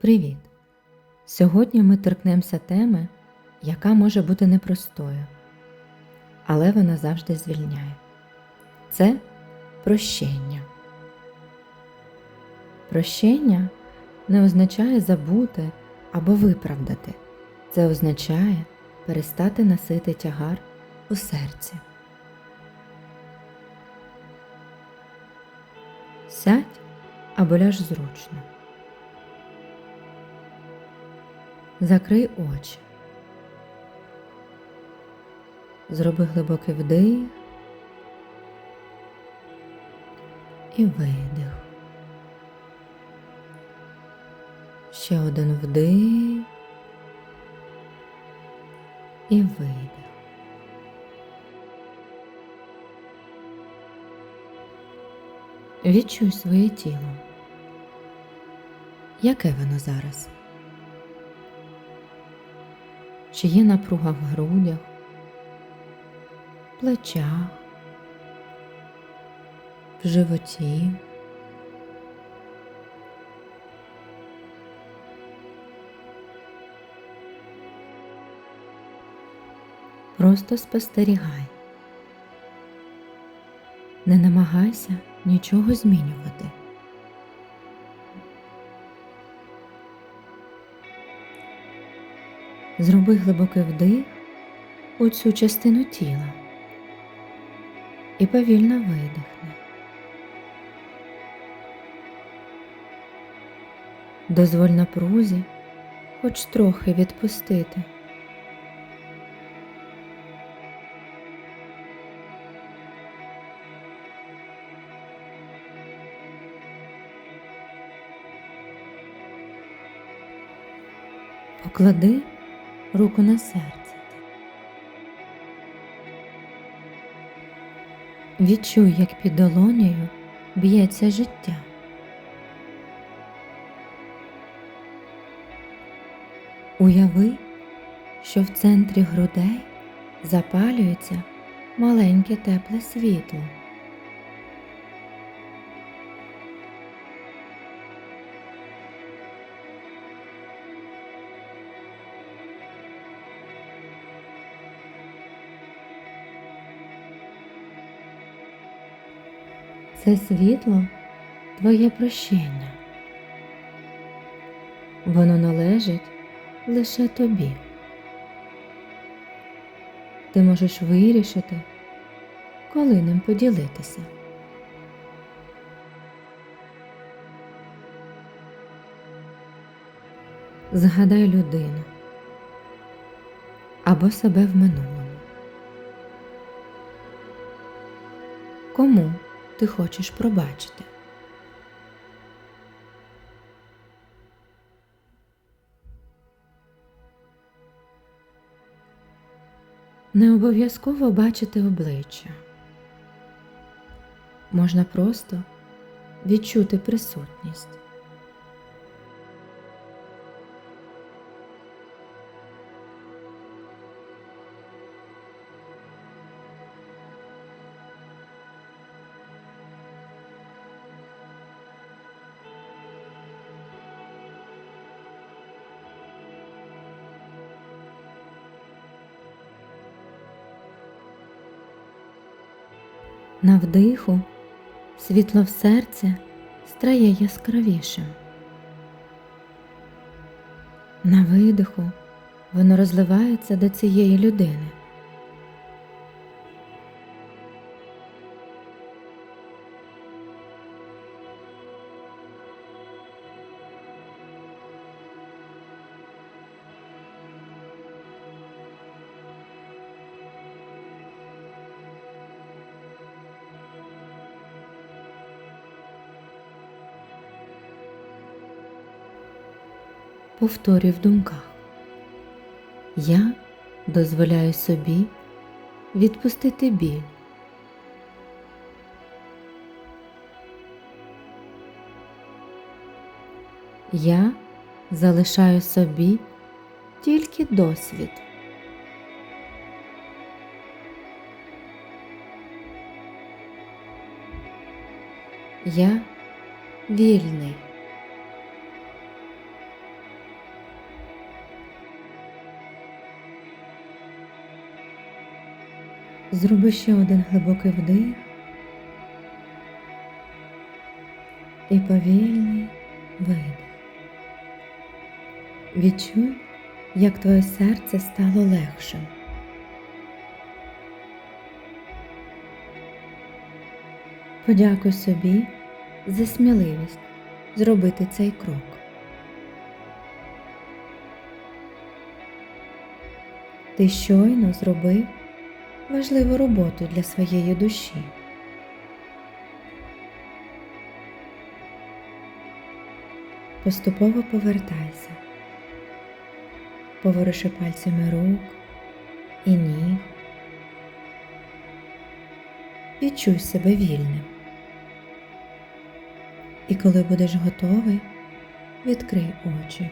Привіт! Сьогодні ми торкнемося теми, яка може бути непростою, але вона завжди звільняє. Це прощення. Прощення не означає забути або виправдати. Це означає перестати носити тягар у серці. Сядь або ляж зручно. Закрий очі. Зроби глибокий вдих і видих. Ще один вдих і видих. Відчуй своє тіло. Яке воно зараз? Чи є напруга в грудях, плечах, в животі? Просто спостерігай. Не намагайся нічого змінювати. Зроби глибокий вдих у цю частину тіла і повільно видихни. Дозволь напрузі хоч трохи відпустити. Поклади руку на серце. Відчуй, як під долонею б'ється життя. Уяви, що в центрі грудей запалюється маленьке тепле світло. Це світло твоє прощення. Воно належить лише тобі. Ти можеш вирішити, коли ним поділитися. Згадай людину або себе в минулому. Кому ти хочеш пробачити? Не обов'язково бачити обличчя. Можна просто відчути присутність. На вдиху світло в серці стає яскравішим. На видиху воно розливається до цієї людини. Повторюй в думках. Я дозволяю собі відпустити біль. Я залишаю собі тільки досвід. Я вільний. Зроби ще один глибокий вдих і повільний видих. Відчуй, як твоє серце стало легшим. Подякуй собі за сміливість зробити цей крок. Ти щойно зробив важливу роботу для своєї душі. Поступово повертайся, поворуши пальцями рук і ніг. Відчуй себе вільним. І коли будеш готовий, відкрий очі.